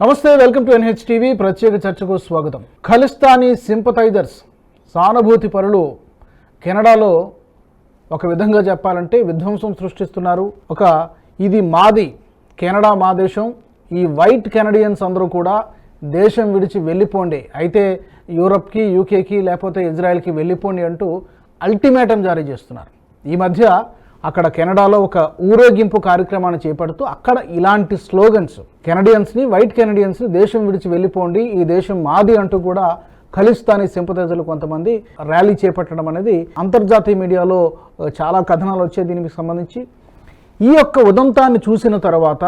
నమస్తే welcome to NH TV ప్రత్యేక చర్చకు స్వాగతం. ఖలిస్తానీ సింపథైజర్స్ సానుభూతి పరులు కెనడాలో ఒక విధంగా చెప్పాలంటే విధ్వంసం సృష్టిస్తున్నారు. ఒక ఇది మాది కెనడా మా దేశం. ఈ వైట్ కెనడియన్స్ అందరూ కూడా దేశం విడిచి వెళ్ళిపోండి. అయితే యూరప్కి యూకేకి లేకపోతే ఇజ్రాయెల్కి వెళ్ళిపోండి అంటూ అల్టిమేటం జారీ చేస్తున్నారు. ఈ మధ్య అక్కడ కెనడాలో ఒక ఊరేగింపు కార్యక్రమాన్ని చేపడుతూ అక్కడ ఇలాంటి స్లోగన్స్ కెనడియన్స్ని వైట్ కెనడియన్స్ని దేశం విడిచి వెళ్ళిపోండి ఈ దేశం మాది అంటూ కూడా ఖలిస్తానీ సింపతైజర్లు కొంతమంది ర్యాలీ చేపట్టడం అనేది అంతర్జాతీయ మీడియాలో చాలా కథనాలు వచ్చాయి దీనికి సంబంధించి. ఈ యొక్క ఉదంతాన్ని చూసిన తర్వాత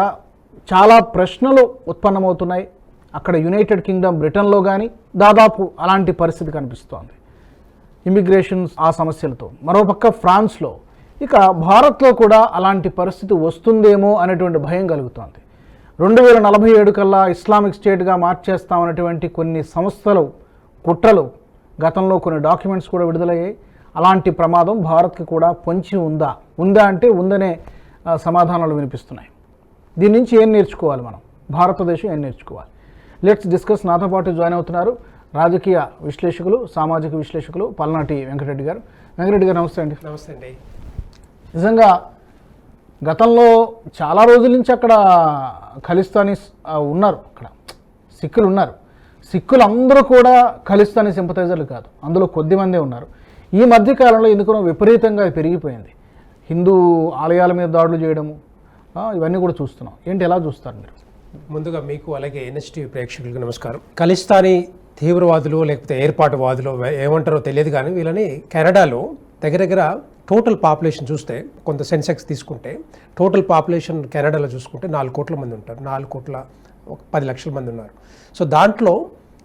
చాలా ప్రశ్నలు ఉత్పన్నమవుతున్నాయి. అక్కడ యునైటెడ్ కింగ్డమ్ బ్రిటన్లో కానీ దాదాపు అలాంటి పరిస్థితి కనిపిస్తోంది. ఇమిగ్రేషన్ ఆ సమస్యలతో. మరోపక్క ఫ్రాన్స్లో ఇక భారత్లో కూడా అలాంటి పరిస్థితి వస్తుందేమో అనేటువంటి భయం కలుగుతోంది. రెండు వేల నలభై ఏడు కల్లా ఇస్లామిక్ స్టేట్గా మార్చేస్తామనేటువంటి కొన్ని సంస్థలు కుట్రలు గతంలో కొన్ని డాక్యుమెంట్స్ కూడా విడుదలయ్యాయి. అలాంటి ప్రమాదం భారత్కి కూడా పొంచి ఉందా? ఉందా అంటే ఉందనే సమాధానాలు వినిపిస్తున్నాయి. దీని నుంచి ఏం నేర్చుకోవాలి మనం? భారతదేశం ఏం నేర్చుకోవాలి? Let's discuss. నాతో పాటు జాయిన్ అవుతున్నారు రాజకీయ విశ్లేషకులు సామాజిక విశ్లేషకులు పల్నాటి వెంకటరెడ్డి గారు. వెంకటరెడ్డి గారు నమస్తే అండి. నమస్తే అండి. నిజంగా గతంలో చాలా రోజుల నుంచి అక్కడ ఖలిస్తానీ ఉన్నారు అక్కడ. సిక్కులు ఉన్నారు. సిక్కులు అందరూ కూడా ఖలిస్తానీ సింపథైజర్లు కాదు. అందులో కొద్ది మందే ఉన్నారు. ఈ మధ్యకాలంలో ఎందుకనో విపరీతంగా అది పెరిగిపోయింది. హిందూ ఆలయాల మీద దాడులు చేయడము ఇవన్నీ కూడా చూస్తున్నాం. ఏంటి ఎలా చూస్తారు మీరు? ముందుగా మీకు అలాగే ఎన్ఎస్టీ ప్రేక్షకులకు నమస్కారం. ఖలిస్తానీ తీవ్రవాదులు లేకపోతే ఏర్పాటువాదులు ఏమంటారో తెలియదు కానీ వీళ్ళని కెనడాలో దగ్గర దగ్గర టోటల్ పాపులేషన్ చూస్తే కొంత సెన్సెక్స్ తీసుకుంటే టోటల్ పాపులేషన్ కెనడాలో చూసుకుంటే నాలుగు కోట్ల మంది ఉంటారు. నాలుగు కోట్ల ఒక పది లక్షల మంది ఉన్నారు. సో దాంట్లో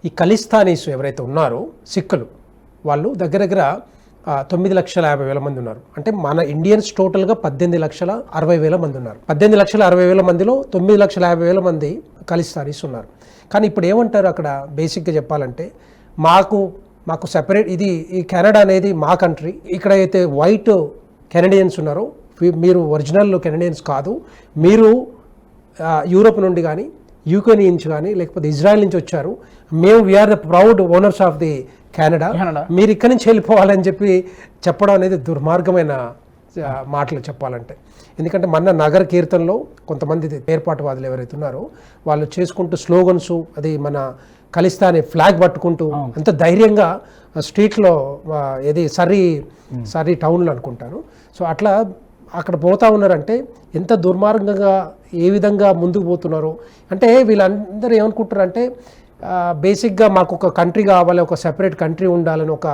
ఈ ఖలిస్తానీస్ ఎవరైతే ఉన్నారో సిక్కులు వాళ్ళు దగ్గర దగ్గర తొమ్మిది లక్షల యాభై వేల మంది ఉన్నారు. అంటే మన ఇండియన్స్ టోటల్గా పద్దెనిమిది లక్షల అరవై వేల మంది ఉన్నారు. పద్దెనిమిది లక్షల అరవై వేల మందిలో తొమ్మిది లక్షల యాభై వేల మంది ఖలిస్తానీస్ ఉన్నారు. కానీ ఇప్పుడు ఏమంటారు అక్కడ బేసిక్గా చెప్పాలంటే మాకు మాకు సెపరేట్ ఇది ఈ కెనడా అనేది మా కంట్రీ ఇక్కడ అయితే వైట్ కెనడియన్స్ ఉన్నారో మీరు ఒరిజినల్ కెనడియన్స్ కాదు. మీరు యూరోప్ నుండి కానీ యూకే నుంచి కానీ లేకపోతే ఇజ్రాయెల్ నుంచి వచ్చారు. మేము we are the proud owners of the Canada. మీరు ఇక్కడి నుంచి వెళ్ళిపోవాలని చెప్పి చెప్పడం అనేది దుర్మార్గమైన మాటలు చెప్పాలంటే. ఎందుకంటే మన నగర కీర్తనలో కొంతమంది ఏర్పాటువాదులు ఎవరైతే ఉన్నారో వాళ్ళు చేసుకుంటూ స్లోగన్స్ అది మన ఖలిస్తానీ ఫ్లాగ్ పట్టుకుంటూ అంత ధైర్యంగా స్ట్రీట్లో ఏది సర్రీ సర్రీ టౌన్లో అనుకుంటాను సో అట్లా అక్కడ పోతా ఉన్నారంటే ఎంత దుర్మార్గంగా ఏ విధంగా ముందుకు పోతున్నారో అంటే వీళ్ళందరూ ఏమనుకుంటారంటే బేసిక్గా మాకు ఒక కంట్రీ కావాలి ఒక సెపరేట్ కంట్రీ ఉండాలని ఒక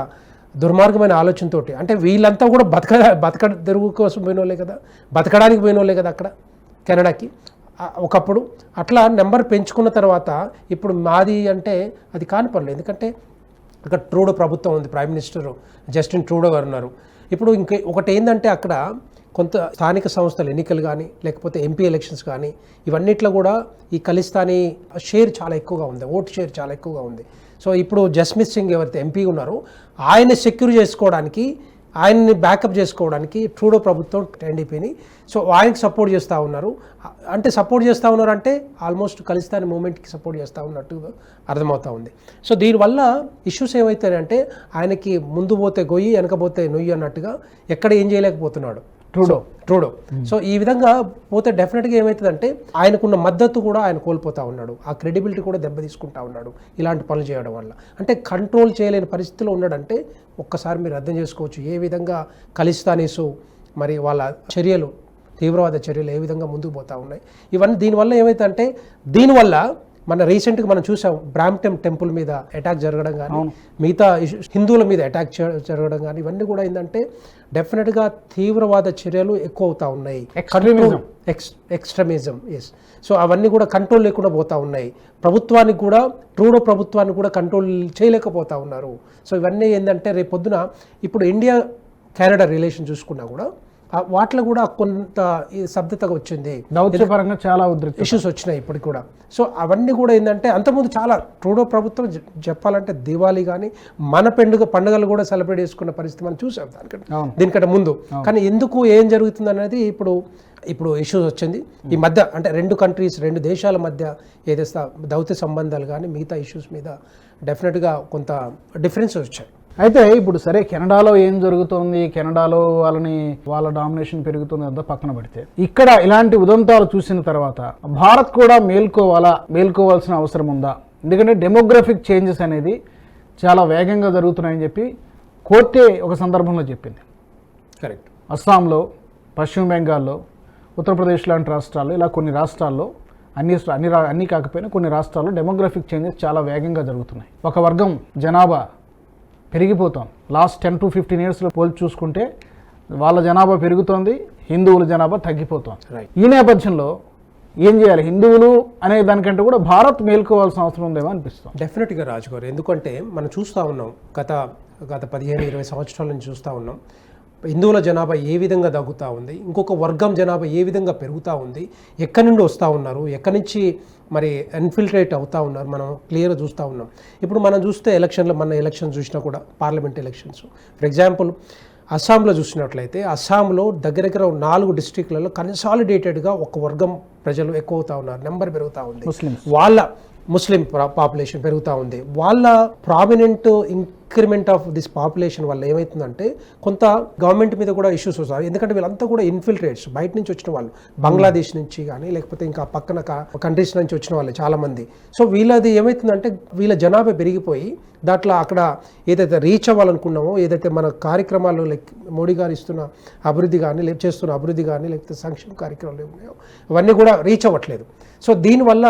దుర్మార్గమైన ఆలోచనతోటి అంటే వీళ్ళంతా కూడా బతక బతక తెరుగు కోసం పోయిన వాళ్ళే కదా బతకడానికి పోయిన వాళ్ళే కదా అక్కడ కెనడాకి ఒకప్పుడు అట్లా నెంబర్ పెంచుకున్న తర్వాత ఇప్పుడు మాది అంటే అది కాని పనులు. ఎందుకంటే అక్కడ ట్రూడో ప్రభుత్వం ఉంది ప్రైమ్ మినిస్టర్ జస్టిన్ ట్రూడో గారు ఉన్నారు. ఇప్పుడు ఇంక ఒకటి ఏంటంటే అక్కడ కొంత స్థానిక సంస్థల ఎన్నికలు కానీ లేకపోతే ఎంపీ ఎలక్షన్స్ కానీ ఇవన్నిట్లో కూడా ఈ ఖలిస్తానీ షేర్ చాలా ఎక్కువగా ఉంది ఓటు షేర్ చాలా ఎక్కువగా ఉంది. సో ఇప్పుడు జస్మిత్ సింగ్ ఎవరైతే ఎంపీ ఉన్నారో ఆయన సెక్యూర్ చేసుకోవడానికి ఆయన్ని బ్యాకప్ చేసుకోవడానికి ట్రూడో ప్రభుత్వం ఎన్డీపీని. సో ఆయనకి సపోర్ట్ చేస్తూ ఉన్నారు. అంటే సపోర్ట్ చేస్తూ ఉన్నారు అంటే ఆల్మోస్ట్ ఖలిస్తాన్ మూమెంట్కి సపోర్ట్ చేస్తూ ఉన్నట్టు అర్థమవుతా ఉంది. సో దీనివల్ల ఇష్యూస్ ఏమవుతాయంటే ఆయనకి ముందు పోతే గొయ్యి వెనకపోతే నొయ్యి అన్నట్టుగా ఎక్కడ ఏం చేయలేకపోతున్నాడు. ట్రూడో ట్రూడో సో ఈ విధంగా పోతే డెఫినెట్గా ఏమవుతుందంటే ఆయనకున్న మద్దతు కూడా ఆయన కోల్పోతా ఉన్నాడు. ఆ క్రెడిబిలిటీ కూడా దెబ్బ తీసుకుంటా ఉన్నాడు ఇలాంటి పనులు చేయడం వల్ల. అంటే కంట్రోల్ చేయలేని పరిస్థితిలో ఉన్నాడంటే ఒక్కసారి మీరు అర్థం చేసుకోవచ్చు ఏ విధంగా ఖలిస్తానీసు మరి వాళ్ళ చర్యలు తీవ్రవాద చర్యలు ఏ విధంగా ముందుకు పోతా ఉన్నాయి. ఇవన్నీ దీనివల్ల ఏమైతుందంటే దీనివల్ల మన రీసెంట్గా మనం చూసాం బ్రాంప్టన్ టెంపుల్ మీద అటాక్ జరగడం కానీ మిగతా హిందువుల మీద అటాక్ జరగడం కానీ ఇవన్నీ కూడా ఏంటంటే డెఫినెట్గా తీవ్రవాద చర్యలు ఎక్కువ అవుతా ఉన్నాయి ఎక్స్ట్రీమిజం ఎస్ సో అవన్నీ కూడా కంట్రోల్ లేకుండా పోతా ఉన్నాయి. ప్రభుత్వానికి కూడా ట్రూడో ప్రభుత్వాన్ని కూడా కంట్రోల్ చేయలేకపోతా ఉన్నారు. సో ఇవన్నీ ఏంటంటే రేపు పొద్దున ఇప్పుడు ఇండియా కెనడా రిలేషన్ చూసుకున్నా కూడా వాటిలో కూడా కొంత ఈ స్తబ్దతగా వచ్చింది. దౌత్యపరంగా చాలా ఉద్రిక్త ఇష్యూస్ వచ్చినాయి ఇప్పటికి కూడా. సో అవన్నీ కూడా ఏంటంటే అంతకుముందు చాలా ట్రూడో ప్రభుత్వం చెప్పాలంటే దివాళీ కానీ మన పండుగ పండుగలు కూడా సెలబ్రేట్ చేసుకున్న పరిస్థితి మనం చూసాం దానికంటే. దీనికంటే ముందు. కానీ ఎందుకు ఏం జరుగుతుంది అనేది ఇప్పుడు ఇప్పుడు ఇష్యూస్ వచ్చింది. ఈ మధ్య అంటే రెండు కంట్రీస్ రెండు దేశాల మధ్య ఏదైతే దౌత్య సంబంధాలు కానీ మిగతా ఇష్యూస్ మీద డెఫినెట్గా కొంత డిఫరెన్స్ వచ్చాయి. అయితే ఇప్పుడు సరే కెనడాలో ఏం జరుగుతోంది? కెనడాలో వాళ్ళని వాళ్ళ డామినేషన్ పెరుగుతుంది అంతా పక్కన పెడితే. ఇక్కడ ఇలాంటి ఉదంతాలు చూసిన తర్వాత భారత్ కూడా మేల్కోవాలా మేల్కోవాల్సిన అవసరం ఉందా? ఎందుకంటే డెమోగ్రఫిక్ చేంజెస్ అనేది చాలా వేగంగా జరుగుతున్నాయని చెప్పి కోర్టే ఒక సందర్భంలో చెప్పింది. కరెక్ట్. అస్సాంలో పశ్చిమ బెంగాల్లో ఉత్తరప్రదేశ్ లాంటి రాష్ట్రాల్లో ఇలా కొన్ని రాష్ట్రాల్లో అన్ని అన్ని రా- అన్ని కాకపోయినా కొన్ని రాష్ట్రాల్లో డెమోగ్రఫిక్ చేంజెస్ చాలా వేగంగా జరుగుతున్నాయి. ఒక వర్గం జనాభా పెరిగిపోతాం. లాస్ట్ టెన్ టు ఫిఫ్టీన్ ఇయర్స్లో పోల్చి చూసుకుంటే వాళ్ళ జనాభా పెరుగుతోంది హిందువుల జనాభా తగ్గిపోతోంది. రైట్ ఈ నేపథ్యంలో ఏం చేయాలి? హిందువులు అనే దానికంటే కూడా భారత్ మేల్కోవాల్సిన అవసరం ఉందేమో అనిపిస్తుంది. డెఫినెట్గా రాజు గారు ఎందుకంటే మనం చూస్తూ ఉన్నాం. గత గత పదిహేను ఇరవై సంవత్సరాల నుంచి చూస్తూ ఉన్నాం. హిందువుల జనాభా ఏ విధంగా తగ్గుతూ ఉంది? ఇంకొక వర్గం జనాభా ఏ విధంగా పెరుగుతూ ఉంది? ఎక్కడి నుండి వస్తూ ఉన్నారు? ఎక్కడి నుంచి మరి ఇన్ఫిల్ట్రేట్ అవుతూ ఉన్నారు? మనం క్లియర్గా చూస్తూ ఉన్నాం. ఇప్పుడు మనం చూస్తే ఎలక్షన్లో మన ఎలక్షన్ చూసినా కూడా పార్లమెంట్ ఎలక్షన్స్ ఫర్ ఎగ్జాంపుల్ అస్సాంలో చూసినట్లయితే అస్సాంలో దగ్గర దగ్గర నాలుగు డిస్ట్రిక్ట్లలో కన్సాలిడేటెడ్గా ఒక వర్గం ప్రజలు ఎక్కువ అవుతా ఉన్నారు. నెంబర్ పెరుగుతూ ఉంది. వాళ్ళ ముస్లిం పాపులేషన్ పెరుగుతూ ఉంది. వాళ్ళ prominent increment of this population వల్ల ఏమవుతుందంటే కొంత గవర్నమెంట్ మీద కూడా ఇష్యూస్ వస్తాయి. ఎందుకంటే వీళ్ళంతా కూడా ఇన్ఫిల్ట్రేట్స్ బయట నుంచి వచ్చిన వాళ్ళు. బంగ్లాదేశ్ నుంచి కానీ లేకపోతే ఇంకా పక్కన కంట్రీస్ నుంచి వచ్చిన వాళ్ళు చాలామంది. సో వీళ్ళది ఏమవుతుందంటే వీళ్ళ జనాభా పెరిగిపోయి దాంట్లో అక్కడ ఏదైతే రీచ్ అవ్వాలనుకున్నామో ఏదైతే మన కార్యక్రమాలు లైక్ మోడీ గారు ఇస్తున్న అభివృద్ధి కానీ లేకపోతే చేస్తున్న అభివృద్ధి కానీ లేకపోతే సంక్షేమ కార్యక్రమాలు ఉన్నాయో అవన్నీ కూడా రీచ్ అవ్వట్లేదు. సో దీనివల్ల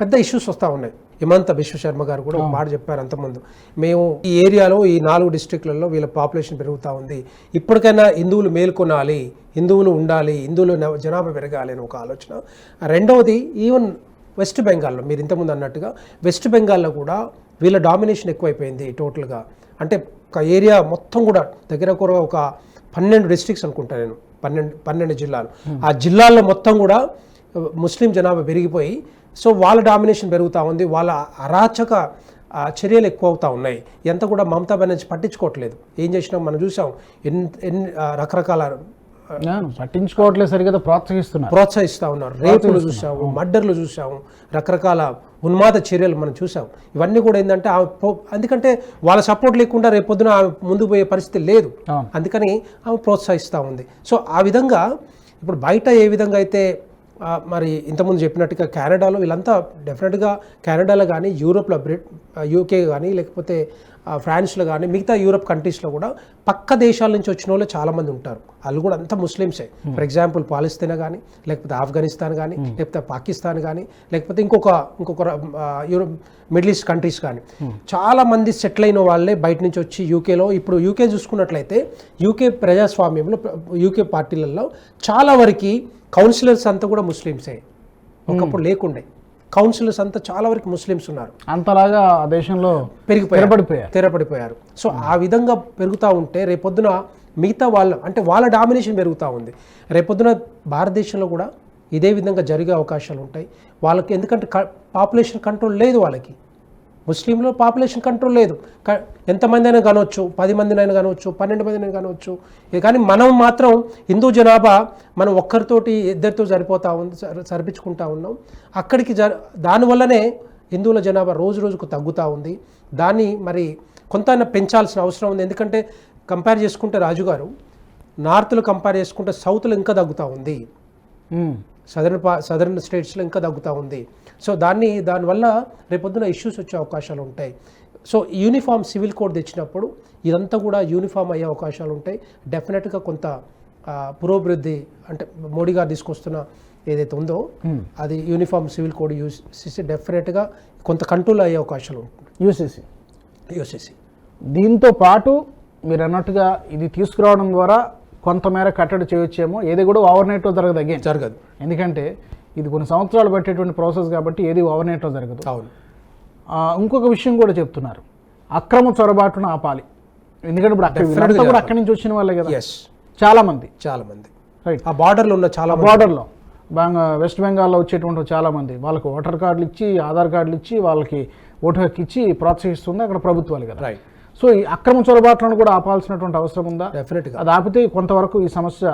పెద్ద ఇష్యూస్ వస్తూ ఉన్నాయి. హిమంత విశ్వశర్మ గారు కూడా ఒక మాట చెప్పారు అంతకుముందు. మేము ఈ ఏరియాలో ఈ నాలుగు డిస్ట్రిక్ట్లలో వీళ్ళ పాపులేషన్ పెరుగుతూ ఉంది. ఇప్పటికైనా హిందువులు మేల్కొనాలి హిందువులు ఉండాలి హిందువులు జనాభా పెరగాలి అని ఒక ఆలోచన. రెండవది ఈవెన్ వెస్ట్ బెంగాల్లో మీరు ఇంతకుముందు అన్నట్టుగా వెస్ట్ బెంగాల్లో కూడా వీళ్ళ డామినేషన్ ఎక్కువైపోయింది టోటల్గా అంటే ఒక ఏరియా మొత్తం కూడా దగ్గర ఒక పన్నెండు డిస్ట్రిక్ట్స్ అనుకుంటా నేను. పన్నెండు పన్నెండు జిల్లాలు. ఆ జిల్లాల్లో మొత్తం కూడా ముస్లిం జనాభా పెరిగిపోయి సో వాళ్ళ డామినేషన్ పెరుగుతూ ఉంది వాళ్ళ అరాచక చర్యలు ఎక్కువ అవుతా ఉన్నాయి. ఎంత కూడా మమతా బెనర్జీ పట్టించుకోవట్లేదు. ఏం చేసినా? మనం చూసాం ఎన్ని ఎన్ని రకరకాల పట్టించుకోవట్లేదు సరిగ్గా ప్రోత్సహిస్తున్నారు. ప్రోత్సహిస్తూ ఉన్నారు. రేపులు చూసాము మర్డర్లు చూసాము రకరకాల ఉన్మాద చర్యలు మనం చూసాం. ఇవన్నీ కూడా ఏంటంటే ఎందుకంటే వాళ్ళ సపోర్ట్ లేకుండా రేపు పొద్దున ఆమె ముందుకు పోయే పరిస్థితి లేదు. అందుకని ఆమె ప్రోత్సహిస్తూ ఉంది. సో ఆ విధంగా ఇప్పుడు బయట ఏ విధంగా అయితే మరి ఇంతకుముందు చెప్పినట్టుగా కెనడాలో వీళ్ళంతా డెఫినెట్గా కెనడాలో కానీ యూరోప్లో బ్రిట్ యూకే కానీ లేకపోతే ఫ్రాన్స్లో కానీ మిగతా యూరోప్ కంట్రీస్లో కూడా పక్క దేశాల నుంచి వచ్చిన వాళ్ళు చాలామంది ఉంటారు. వాళ్ళు కూడా అంతా ముస్లిమ్సే. ఫర్ ఎగ్జాంపుల్ పాలస్తీనా కానీ లేకపోతే ఆఫ్ఘనిస్తాన్ కానీ లేకపోతే పాకిస్తాన్ కానీ లేకపోతే ఇంకొక ఇంకొక యూరోప్ మిడిల్ ఈస్ట్ కంట్రీస్ కానీ చాలా మంది సెటిల్ అయిన వాళ్ళే బయట నుంచి వచ్చి యూకేలో ఇప్పుడు యూకే చూసుకున్నట్లయితే యూకే ప్రజాస్వామ్యంలో యూకే పార్టీలలో చాలా వరకు కౌన్సిలర్స్ అంతా కూడా ముస్లిమ్సే. ఒకప్పుడు లేకుండే. కౌన్సిలర్స్ అంతా చాలా వరకు ముస్లిమ్స్ ఉన్నారు. అంతలాగా ఆ దేశంలో పెరిగిపోయారు. స్థిరపడిపోయారు సో ఆ విధంగా పెరుగుతూ ఉంటే రేపొద్దున మిగతా వాళ్ళ అంటే వాళ్ళ డామినేషన్ పెరుగుతూ ఉంది. రేపొద్దున భారతదేశంలో కూడా ఇదే విధంగా జరిగే అవకాశాలు ఉంటాయి. వాళ్ళకి ఎందుకంటే పాపులేషన్ కంట్రోల్ లేదు వాళ్ళకి. ముస్లింలో పాపులేషన్ కంట్రోల్ లేదు. ఎంతమంది అయినా కనవచ్చు పది మందినైనా కనవచ్చు పన్నెండు మందినైనా కనవచ్చు కానీ మనం మాత్రం హిందూ జనాభా మనం ఒక్కరితోటి ఇద్దరితో సరిపోతా ఉంది సరిపించుకుంటా ఉన్నాం. అక్కడికి జ దానివల్లనే హిందువుల జనాభా రోజు రోజుకు తగ్గుతూ ఉంది. దాన్ని మరి కొంత పెంచాల్సిన అవసరం ఉంది. ఎందుకంటే కంపేర్ చేసుకుంటే రాజుగారు నార్త్లో కంపేర్ చేసుకుంటే సౌత్లో ఇంకా తగ్గుతూ ఉంది. సదరన్ పా సదరన్ స్టేట్స్లో ఇంకా తగ్గుతూ ఉంది. సో దాన్ని దానివల్ల రేపొద్దున ఇష్యూస్ వచ్చే అవకాశాలు ఉంటాయి. సో యూనిఫామ్ సివిల్ కోడ్ తెచ్చినప్పుడు ఇదంతా కూడా యూనిఫామ్ అయ్యే అవకాశాలు ఉంటాయి. డెఫినెట్గా కొంత పురోభివృద్ధి అంటే మోడీ గారు తీసుకొస్తున్న ఏదైతే ఉందో అది యూనిఫామ్ సివిల్ కోడ్ యూస్ చేసి డెఫినెట్గా కొంత కంట్రోల్ అయ్యే అవకాశాలు ఉంటుంది యూసీసీ. యూసీసీ. దీంతో పాటు మీరు అన్నట్టుగా ఇది తీసుకురావడం ద్వారా కొంతమేర కట్టడి చేయొచ్చేమో. ఏది కూడా ఓవర్ నైట్లో జరగదు అగైన్ జరగదు. ఎందుకంటే ఇది కొన్ని సంవత్సరాలు పట్టేటువంటి ప్రాసెస్ కాబట్టి ఏది ఓవర్ నైట్లో జరగదు. అవును. ఇంకొక విషయం కూడా చెప్తున్నారు. అక్రమ చొరబాటును ఆపాలి. ఎందుకంటే ఇప్పుడు అక్కడ కూడా. అక్కడి నుంచి వచ్చిన వాళ్ళే కదా. చాలా మంది చాలా మంది రైట్ ఆ బార్డర్లో ఉన్న చాలా బార్డర్లో బెంగ వెస్ట్ బెంగాల్లో వచ్చేటువంటి చాలా మంది. వాళ్ళకు ఓటర్ కార్డులు ఇచ్చి ఆధార్ కార్డులు ఇచ్చి వాళ్ళకి ఓటు హక్కు ఇచ్చి ప్రోత్సహిస్తుంది అక్కడ ప్రభుత్వాలు కదా. రైట్ సో ఈ అక్రమ చొరబాట్లను కూడా ఆపాల్సినటువంటి అవసరం ఉందా? డెఫినెట్గా అది ఆపితే కొంతవరకు ఈ సమస్య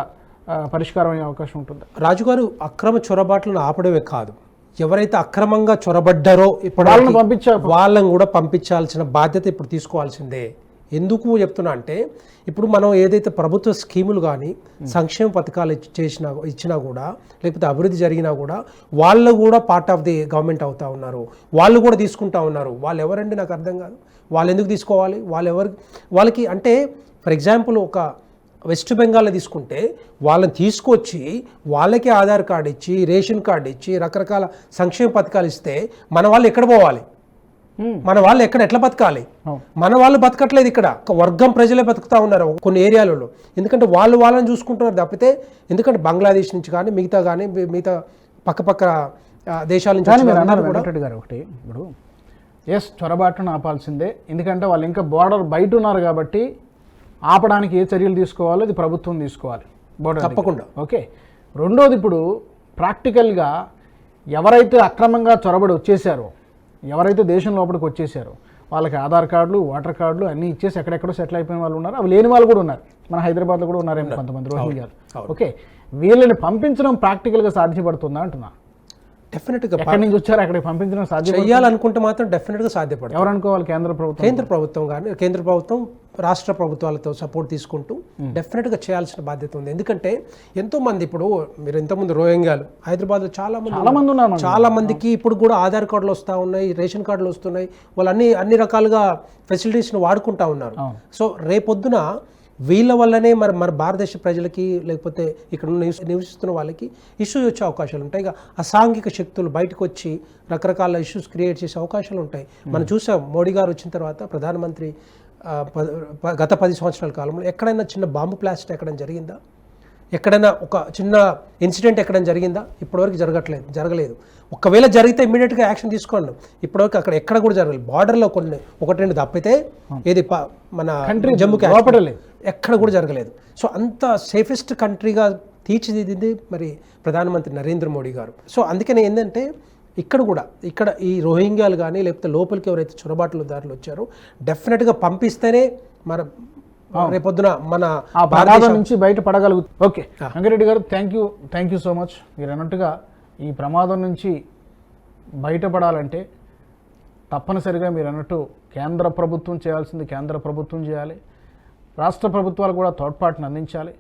పరిష్కారం అయ్యే అవకాశం ఉంటుంది. రాజుగారు అక్రమ చొరబాట్లను ఆపడమే కాదు. ఎవరైతే అక్రమంగా చొరబడ్డారో ఇప్పుడు వాళ్ళని పంపించా వాళ్ళని కూడా పంపించాల్సిన బాధ్యత ఇప్పుడు తీసుకోవాల్సిందే. ఎందుకు చెప్తున్నా అంటే ఇప్పుడు మనం ఏదైతే ప్రభుత్వ స్కీములు కానీ సంక్షేమ పథకాలు చేసినా ఇచ్చినా కూడా లేకపోతే అభివృద్ధి జరిగినా కూడా వాళ్ళు కూడా పార్ట్ ఆఫ్ ది గవర్నమెంట్ అవుతా ఉన్నారు. వాళ్ళు కూడా తీసుకుంటా ఉన్నారు. వాళ్ళు ఎవరండి నాకు అర్థం కాదు. వాళ్ళు ఎందుకు తీసుకోవాలి? వాళ్ళు ఎవరు వాళ్ళకి అంటే ఫర్ ఎగ్జాంపుల్ ఒక వెస్ట్ బెంగాల్లో తీసుకుంటే వాళ్ళని తీసుకొచ్చి వాళ్ళకి ఆధార్ కార్డు ఇచ్చి రేషన్ కార్డు ఇచ్చి రకరకాల సంక్షేమ పథకాలు ఇస్తే మన వాళ్ళు ఎక్కడ పోవాలి. మన వాళ్ళు ఎక్కడ ఎట్లా బతకాలి. మన వాళ్ళు బతకట్లేదు ఇక్కడ. ఒక వర్గం ప్రజలే బతుకుతా ఉన్నారు కొన్ని ఏరియాలలో. ఎందుకంటే వాళ్ళు వాళ్ళని చూసుకుంటున్నారు తప్పితే ఎందుకంటే బంగ్లాదేశ్ నుంచి కానీ మిగతా కానీ మిగతా పక్క పక్క ఆ, దేశాల నుంచి గారు ఒకటి. ఇప్పుడు ఎస్ చొరబాటును ఆపాల్సిందే. ఎందుకంటే వాళ్ళు ఇంకా బార్డర్ బయట ఉన్నారు కాబట్టి ఆపడానికి ఏ చర్యలు తీసుకోవాలో అది ప్రభుత్వం తీసుకోవాలి. బోర్డర్ తప్పకుండా. ఓకే రెండోది ఇప్పుడు ప్రాక్టికల్గా ఎవరైతే అక్రమంగా చొరబడి వచ్చేసారో ఎవరైతే దేశం లోపలికి వచ్చేసారో వాళ్ళకి ఆధార్ కార్డులు ఓటర్ కార్డులు అన్నీ ఇచ్చేసి ఎక్కడెక్కడో సెటిల్ అయిపోయిన వాళ్ళు ఉన్నారు. అవి లేని వాళ్ళు కూడా ఉన్నారు. మన హైదరాబాద్లో కూడా ఉన్నారేమో కొంతమంది రోహింగ్యాలు ఓకే వీళ్ళని పంపించడం ప్రాక్టికల్గా సాధ్యపడుతుందా అంటున్నా? డెఫినెట్గా ఎక్కడి నుంచి వచ్చారు? అక్కడికి పంపించడం సాధ్యం చెయ్యాలనుకుంటే మాత్రం డెఫినెట్గా సాధ్యపడుతుంది. ఎవరు అనుకోవాలి కేంద్ర ప్రభుత్వం కేంద్ర ప్రభుత్వం కానీ కేంద్ర ప్రభుత్వం రాష్ట్ర ప్రభుత్వాలతో సపోర్ట్ తీసుకుంటూ డెఫినెట్గా చేయాల్సిన బాధ్యత ఉంది. ఎందుకంటే ఎంతో మంది ఇప్పుడు మీరు ఇంతకుముందు రోహింగ్యాలు హైదరాబాద్లో చాలా మంది చాలా మంది ఉన్నారు. చాలా మందికి ఇప్పుడు కూడా ఆధార్ కార్డులు వస్తూ ఉన్నాయి రేషన్ కార్డులు వస్తున్నాయి. వాళ్ళు అన్ని అన్ని రకాలుగా ఫెసిలిటీస్ని వాడుకుంటా ఉన్నారు. సో రేపొద్దున వీళ్ళ వల్లనే మరి మన భారతదేశ ప్రజలకి లేకపోతే ఇక్కడ ఉన్న నివసి- నివసిస్తున్న వాళ్ళకి ఇష్యూస్ వచ్చే అవకాశాలు ఉంటాయి. ఇక అసాంఘిక శక్తులు బయటకు వచ్చి రకరకాల ఇష్యూస్ క్రియేట్ చేసే అవకాశాలు ఉంటాయి. మనం చూసాం మోడీ గారు వచ్చిన తర్వాత ప్రధానమంత్రి గత పది సంవత్సరాల కాలంలో ఎక్కడైనా చిన్న బాంబు ప్లాస్ట్ ఎక్కడైనా జరిగిందా? ఎక్కడైనా ఒక చిన్న ఇన్సిడెంట్ ఎక్కడైనా జరిగిందా? ఇప్పటివరకు జరగట్లేదు జరగలేదు. ఒకవేళ జరిగితే ఇమీడియట్గా యాక్షన్ తీసుకోండి. ఇప్పటివరకు అక్కడ ఎక్కడ కూడా జరగలేదు. బార్డర్లో కొన్ని ఒకటి రెండు తప్పితే ఏది మన Country జమ్మూ కాశ్మీర్. ఎక్కడ కూడా జరగలేదు. సో అంత సేఫెస్ట్ కంట్రీగా తీర్చిదిద్దింది మరి ప్రధానమంత్రి నరేంద్ర మోడీ గారు. సో అందుకనే ఏంటంటే ఇక్కడ కూడా ఇక్కడ ఈ రోహింగ్యాలు కానీ లేకపోతే లోపలికి ఎవరైతే చొరబాట్లదారులు వచ్చారో డెఫినెట్గా పంపిస్తేనే మన రేపొద్దున మన నుంచి బయట పడగలుగుతుంది ఓకే. వెంకరెడ్డి గారు thank you thank you so much మీరు అన్నట్టుగా ఈ ప్రమాదం నుంచి బయటపడాలంటే తప్పనిసరిగా మీరు అన్నట్టు కేంద్ర ప్రభుత్వం చేయాల్సింది కేంద్ర ప్రభుత్వం చేయాలి. రాష్ట్ర ప్రభుత్వాలు కూడా తోడ్పాటును అందించాలి.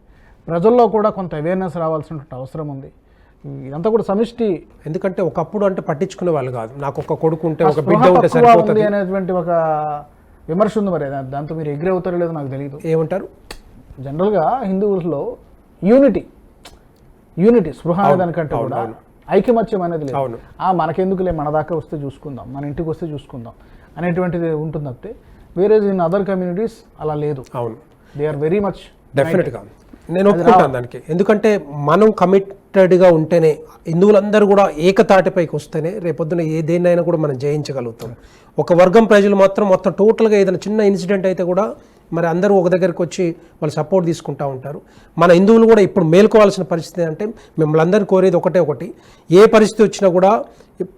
ప్రజల్లో కూడా కొంత అవేర్నెస్ రావాల్సినటువంటి అవసరం ఉంది. ఇదంతా కూడా సమిష్టి ఎందుకంటే ఒకప్పుడు అంటే పట్టించుకునే వాళ్ళు కాదు. నాకు ఒక కొడుకు ఉంటే ఒక బిడ్డ ఉంటే సరిపోతుంది. అనేటువంటి ఒక విమర్శ ఉంది మరి. దాంతో మీరు ఎగ్రి అవుతారో లేదో నాకు తెలియదు ఏమంటారు? జనరల్గా హిందువుల్లో యూనిటీ యూనిటీ స్పృహ దానికంటే కూడా ఐకమత్యం అనేది లేదు. ఆ మనకెందుకులే మన దాకా వస్తే చూసుకుందాం మన ఇంటికి వస్తే చూసుకుందాం అనేటువంటిది ఉంటుంది తప్పితే వేరే ఇన్ అదర్ కమ్యూనిటీస్ అలా లేదు. అవును. దే ఆర్ వెరీ మచ్ డెఫినెట్గా నేను ఒప్పుకుంటాను దానికి. ఎందుకంటే మనం కమిటెడ్గా ఉంటేనే హిందువులందరూ కూడా ఏకతాటిపైకి వస్తేనే రేపొద్దున ఏ దేన్నైనా కూడా మనం జయించగలుగుతాం. ఒక వర్గం ప్రజలు మాత్రం మొత్తం టోటల్గా ఏదైనా చిన్న ఇన్సిడెంట్ అయితే కూడా మరి అందరూ ఒక దగ్గరికి వచ్చి వాళ్ళు సపోర్ట్ తీసుకుంటూ ఉంటారు. మన హిందువులు కూడా ఇప్పుడు మేల్కోవాల్సిన పరిస్థితి అంటే మిమ్మల్ని అందరూ కోరేది ఒకటే ఒకటి. ఏ పరిస్థితి వచ్చినా కూడా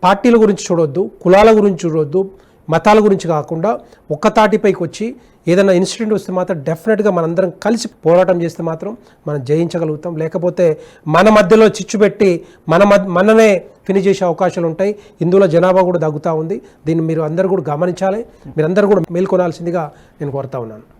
పార్టీల గురించి చూడొద్దు కులాల గురించి చూడొద్దు మతాల గురించి కాకుండా ఒక్క తాటిపైకి వచ్చి ఏదైనా ఇన్సిడెంట్ వస్తే మాత్రం డెఫినెట్గా మనందరం కలిసి పోరాటం చేస్తే మాత్రం మనం జయించగలుగుతాం. లేకపోతే మన మధ్యలో చిచ్చు పెట్టి మన మననే ఫినిష్ చేసే అవకాశాలు ఉంటాయి. హిందువుల జనాభా కూడా తగ్గుతూ ఉంది. దీన్ని మీరు అందరూ కూడా గమనించాలి. మీరందరూ కూడా మేల్కొనాల్సిందిగా నేను కోరుతా ఉన్నాను.